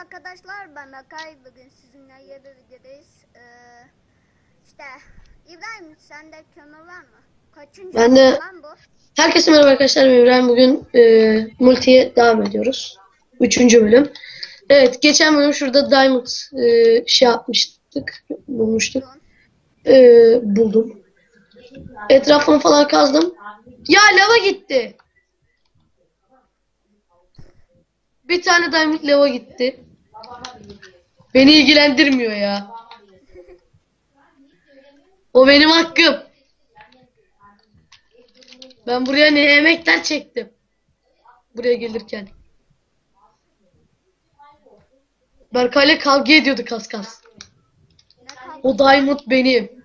arkadaşlar ben Akay bugün sizinle yeni videodayız. Ee, işte İbrahim sende kömür var mı? Kaçıncı Ben de- lan bu? Herkese merhaba arkadaşlar. Ben İbrahim bugün e, multiye devam ediyoruz. Üçüncü bölüm. Evet geçen bölüm şurada Diamond e, şey yapmıştık. Bulmuştuk. E, buldum. Etrafını falan kazdım. Ya lava gitti. Bir tane Diamond lava gitti. Beni ilgilendirmiyor ya. O benim hakkım. Ben buraya ne emekler çektim. Buraya gelirken. Berkay'la kavga ediyorduk az kas. O Diamond benim.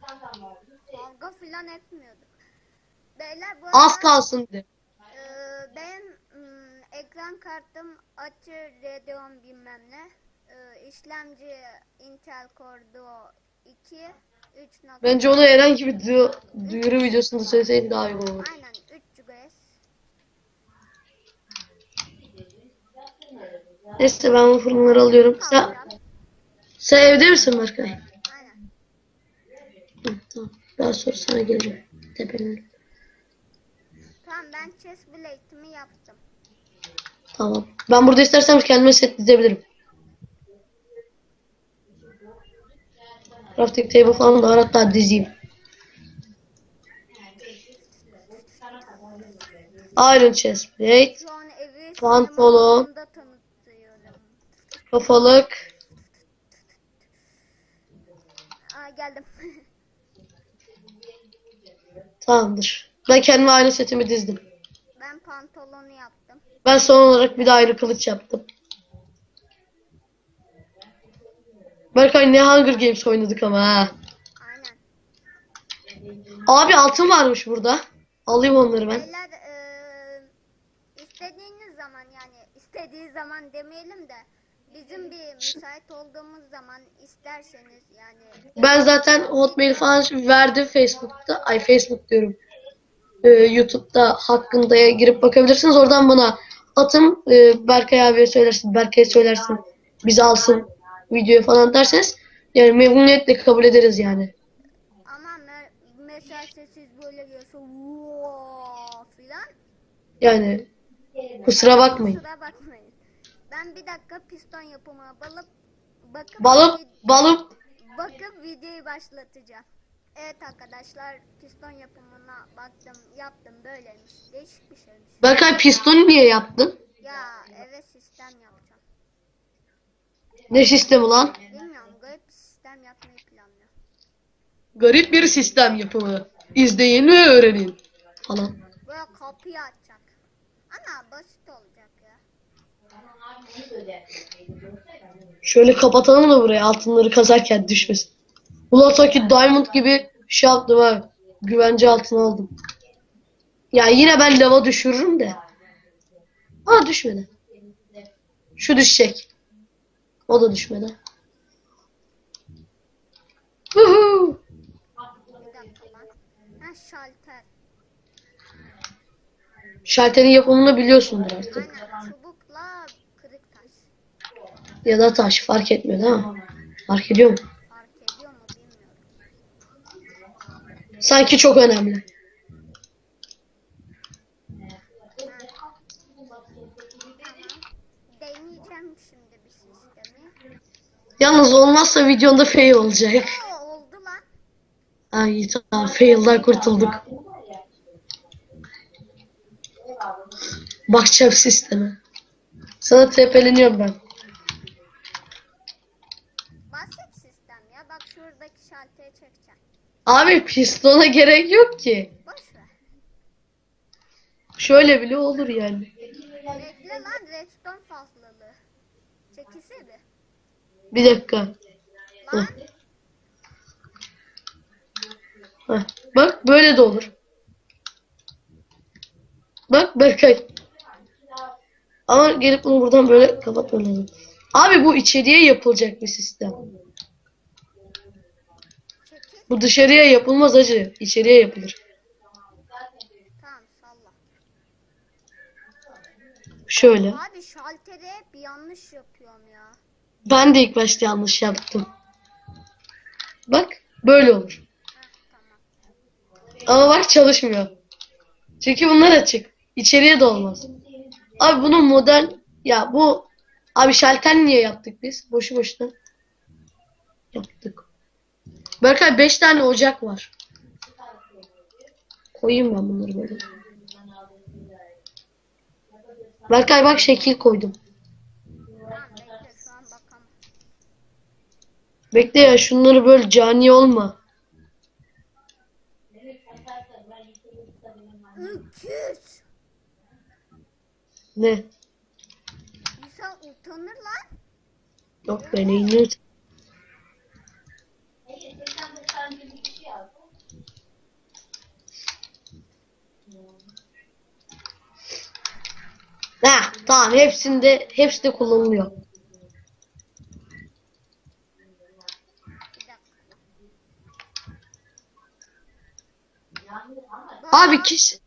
kavga filan etmiyorduk. Beyler bu Az kalsın dedi. e, benim mm, ekran kartım açı Radeon bilmem ne. E, işlemci Intel Core Duo 2 3 nokta- Bence onu herhangi bir du- duyuru videosunda söyleseydin daha iyi olur. Aynen 3 GHz. Neyse ben bu fırınları alıyorum. Sen, sen evde misin Berkay? Aynen. Hı, tamam. Daha sonra sana geleceğim. Tepelerim. Tamam ben chest blade'imi yaptım. Tamam. Ben burada istersem kendime set dizebilirim. Crafting table falan da var hatta dizeyim. Iron chest plate, Pantolon. kafalık. Aa geldim. Tamamdır. Ben kendime aynı setimi dizdim. ben pantolonu yaptım. Ben son olarak bir de ayrı kılıç yaptım. Berkay ne Hunger Games oynadık ama ha. Aynen. Abi altın varmış burada. Alayım onları ben. Beyler eee, istediğiniz zaman yani istediği zaman demeyelim de bizim bir müsait olduğumuz zaman isterseniz yani Ben zaten Hotmail falan verdim Facebook'ta. Ay Facebook diyorum. Ee, YouTube'da hakkında girip bakabilirsiniz. Oradan bana atın. Ee, Berkay abiye söylersin. Berkay'a söylersin. Bizi alsın videoya falan derseniz. Yani memnuniyetle kabul ederiz yani. ama me- mesela sessiz böyle geliyorsa "Voo" filan Yani kusura bakmayın. kusura bakmayın. Ben bir dakika piston yapımına balıp bakıp Balıp balıp bakıp videoyu başlatacağım. Evet arkadaşlar piston yapımına baktım yaptım böyleymiş. Değişik bir şeymiş. Berkay piston niye yaptın? Ya eve sistem yapacağım. Ne sistemi lan? Bilmiyorum garip bir sistem yapmayı planlıyorum. Garip bir sistem yapımı. İzleyin ve öğrenin. Falan. Böyle kapıyı açacak. Ana basit olacak ya. Şöyle kapatalım da buraya altınları kazarken düşmesin. Ulan sanki Diamond gibi şey yaptım ha. Güvence altına aldım. Ya yine ben lava düşürürüm de. Aa düşmedi. Şu düşecek. O da düşmedi. Ha şalter. Şalterin yapımını biliyorsundur artık. Aynen çubukla kırık taş. Ya da taş fark etmiyor değil mi? Fark ediyor mu? Fark ediyor mu bilmiyorum. Sanki çok önemli. Deneyeceğim şimdi. Yalnız olmazsa videonda fail olacak. Oo oldu lan. Ay tamam fail'dan kurtulduk. Bakacağım sisteme. Sana tepeleniyorum ben. Basit sistem ya. Bak şuradaki şalteri çekeceğim. Abi pistona gerek yok ki. Boş ver. Şöyle bile olur yani. Bekle lan redstone fazlalığı. Çekilse bir. Bir dakika. Lan Heh. Bak böyle de olur. Bak Berkay. Ama gelip bunu buradan böyle kapatmam lazım. Abi bu içeriye yapılacak bir sistem. Bu dışarıya yapılmaz acı. İçeriye yapılır. Tamam salla. Şöyle. Abi şaltere bir yanlış yapıyorum ya. Ben de ilk başta yanlış yaptım. Bak böyle olur. Heh, tamam. Ama bak çalışmıyor. Çünkü bunlar açık. İçeriye de olmaz. Abi bunun model ya bu abi şalter niye yaptık biz? Boşu boşuna yaptık. Berkay 5 tane ocak var. Koyayım ben bunları böyle. Berkay bak şekil koydum. Bekle ya şunları böyle cani olma. Öküz. Ne? İnsan utanır lan. Yok ben iyiyim. Ha, tamam hepsinde hepsi de kullanılıyor. Abi kişi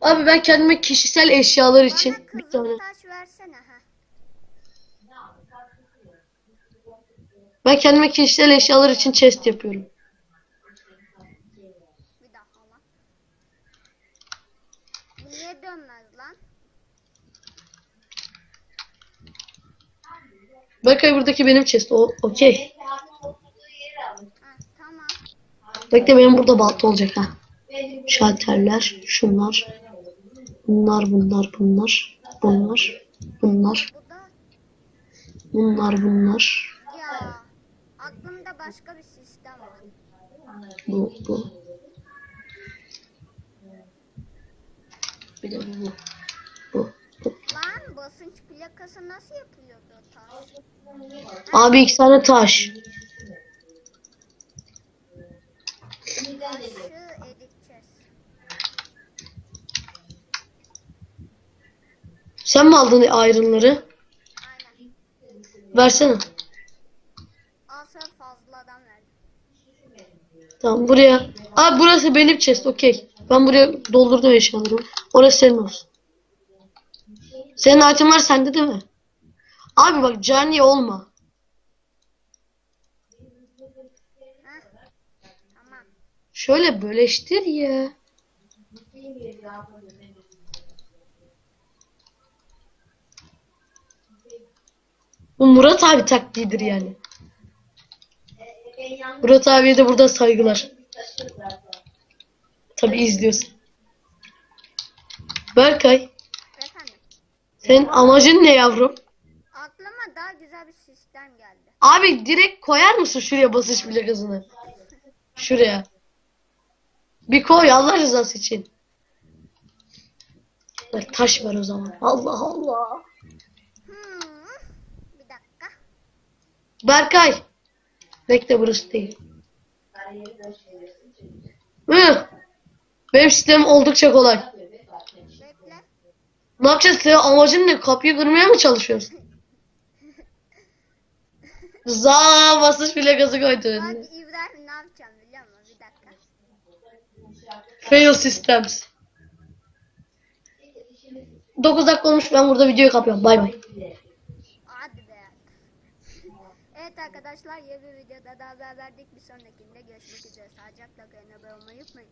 Abi ben kendime kişisel eşyalar için Bana bir tane taş versene ha. ben kendime kişisel eşyalar için chest yapıyorum. Niye dönmez lan? Berkay buradaki benim chest. O okey. Bekle benim burada balta olacak ha. Şalterler, şunlar. Bunlar, bunlar, bunlar. Bunlar, bunlar, bunlar, bunlar. ya aklımda başka bir sistem var. Bu, bu. Bir de. Bu. Basınç plakası nasıl yapılıyordu taş? Abi iki tane taş. Taşı eriteceğiz. Sen mi aldın ayrınları? Aynen. Versene. Al fazladan. Tamam buraya. Abi burası benim chest okey. Ben buraya doldurdum eşyalarımı. Orası senin olsun. Senin item var sende değil mi? Abi bak cani olma. Tamam. Şöyle böleştir ya. Bu Murat abi taktiğidir yani. Murat abiye de burada saygılar. Tabi izliyorsun. Berkay. Senin amacın ne yavrum? Aklıma daha güzel bir sistem geldi. Abi direkt koyar mısın şuraya basış plakasını? Şuraya. Bir koy Allah rızası için. Bak, Taş var o zaman. Allah Allah. Hmm. Bir dakika. Berkay. Bekle burası değil. Hı. Benim sistemim oldukça kolay. Ne yapacağız? Senin amacın ne? Kapıyı kırmaya mı çalışıyorsun? Za basış plakası koydu Bak önüne. İbrahim ne yapacağım biliyor musun? Bir dakika. Fail systems. 9 dakika olmuş ben burada videoyu kapıyorum. Bay bay. Hadi be. evet arkadaşlar yeni bir videoda daha haber verdik. Bir sonrakinde görüşmek üzere. Sağlıcakla kalın. Abone olmayı unutmayın.